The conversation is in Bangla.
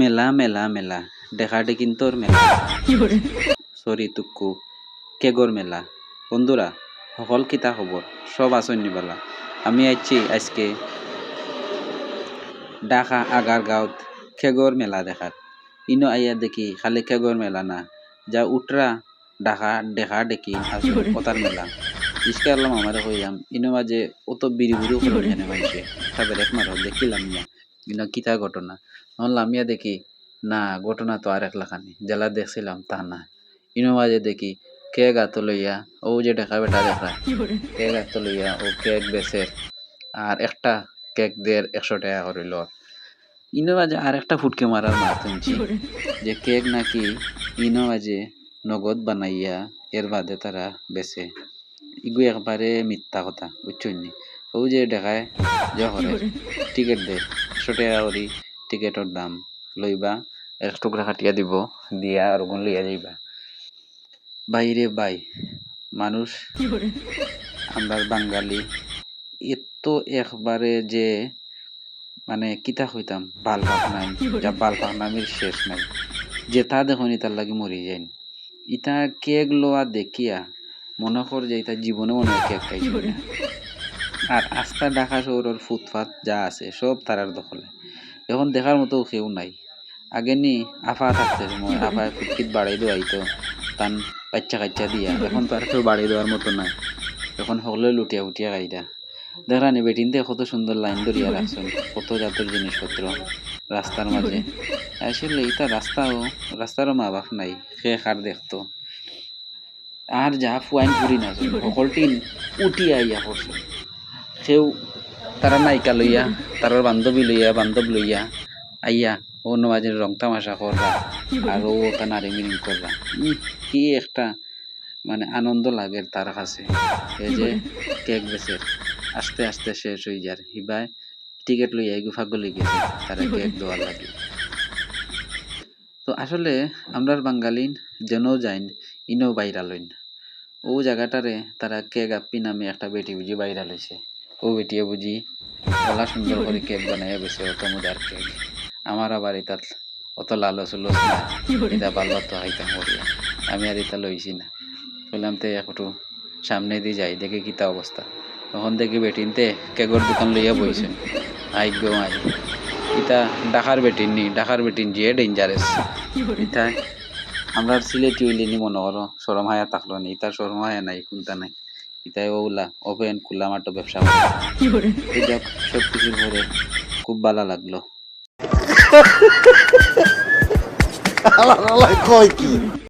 মেলা মেলা মেলা। দেখা দেখিন তোর মেলা। সরি তুক্কু কেগর মেলা? বন্ধুরা, সকল কিতা খবর সব আসন নিবালা। আমি আইছি আজকে ঢাকা আগার গাঁৱত খেগর মেলা দেখাত। ইনো আইয়া দেখি খালি খেগর মেলা না। যা উটরা ঢাকা, দেখা দেখি কথার মেলা। ইস্কা আল্লাহ আমারে কইলাম ইনো মাঝে অত বিড়ি বুড়িও করে তাদের এক মার দেখিলাম না? ইনো কিতা ঘটনা? নহলে আমিয়া দেখি, না, ঘটনা তো আর এক লাখানি। জেলা দেখছিলাম তা না ইনো মাঝে দেখি, কেক গাত লইয়া ও যে দেখা বেটা দেখা কেক গাত লইয়া ও কেক বেচের আর একটা কেক দের একশো টাকা করিল ইনো মাঝে আর একটা ফুটকে মারার মার শুনছি, যে কেক নাকি ইনো মাঝে নগদ বানাইয়া এর বাদে তারা বেচে। ইগু একবারে মিথ্যা কথা বুঝছেন নি? ও যে দেখায় যে টিকিট দে। একশো টাকা করি টিকেটর দাম লইবা, এক টুকরা কাটিয়া দিব, দিয়া আর ওগুন লইয়া যাইবা। বাইরে বাই, মানুষ আমরা বাঙালি, এত একবারে যে মানে কিতা হইতাম বাল পাক নাই যা বাল পাক নামের শেষ নাই। যে তা দেখুন, ইতার লাগি মরি যাইন। ইতা কেক লোয়া দেখিয়া মনে কর যে, ইতা জীবনে মনে হয় কেক খাইছি। আর আস্থা ঢাকা শহরের ফুটপাত যা আছে, সব তারার দখলে। এখন দেখার মতো কেউ নাই। আগে নি আফা থাকতে সময় আফায় ফুটকিত বাড়াই দেওয়া আইতো, তান বাচ্চা কাচ্চা দিয়া। এখন তো আর কেউ বাড়াই দেওয়ার মতো নাই। এখন সকলে লুটিয়া উঠিয়া খাইরা দেখরানি বেটিনতে কত সুন্দর লাইন ধরিয়া রাখছেন, কত জাতের জিনিসপত্র রাস্তার মাঝে। আসলে এটা রাস্তাও, রাস্তারও মা বাপ নাই, সে খার দেখতো। আর যা ফুয়াইন ফুরি না সকলটি উঠি আইয়া করছে সেও তারা নায়িকা লইয়া, তারার বান্ধবী লইয়া, বান্ধব লইয়া, আইয়া ও নমাজের রং তামাশা করবা আর ও ওটা নারী মিনিং করবা। কি একটা মানে আনন্দ লাগে তার কাছে। এই যে কেক বেচের আস্তে আস্তে শেষ হয়ে যার হিবায় টিকিট লইয়া গুফা গলি গেছে, তারা কেক দেওয়ার লাগে। তো আসলে আমরার বাঙালিন যেন যাইন ইনো বাইরা লইন ও জায়গাটারে তারা কেক আপি নামে একটা বেটি বুঝি বাইরা লইছে ও বেটিয়ে বুঝি। গলা সুন্দর করে কেক বানাইয়া বেছে অত মজার কেক। আমার আবার এটা অত লাল না। এটা বালবার তো খাইতাম করিয়া আমি আর এটা লইছি না। বললাম তে একটু সামনে দিয়ে যাই, দেখে কিতা অবস্থা। তখন দেখি বেটিনতে কেকর দোকান লইয়া বইছে। I go I. ইটা ডাকার বেটিন নি, ডাকার বেটিন যে ডেঞ্জারাস ইটা আমরা সিলেটি হইলেনি মনে করো সরম হায়া থাকল নি। ইটা সরম হায়া নাই, কোনটা নাই। ইটাই ওগুলা ওপেন খোলা মাঠ ব্যবসা যাক সব কিছুর খুব ভালো লাগল। কয় কি?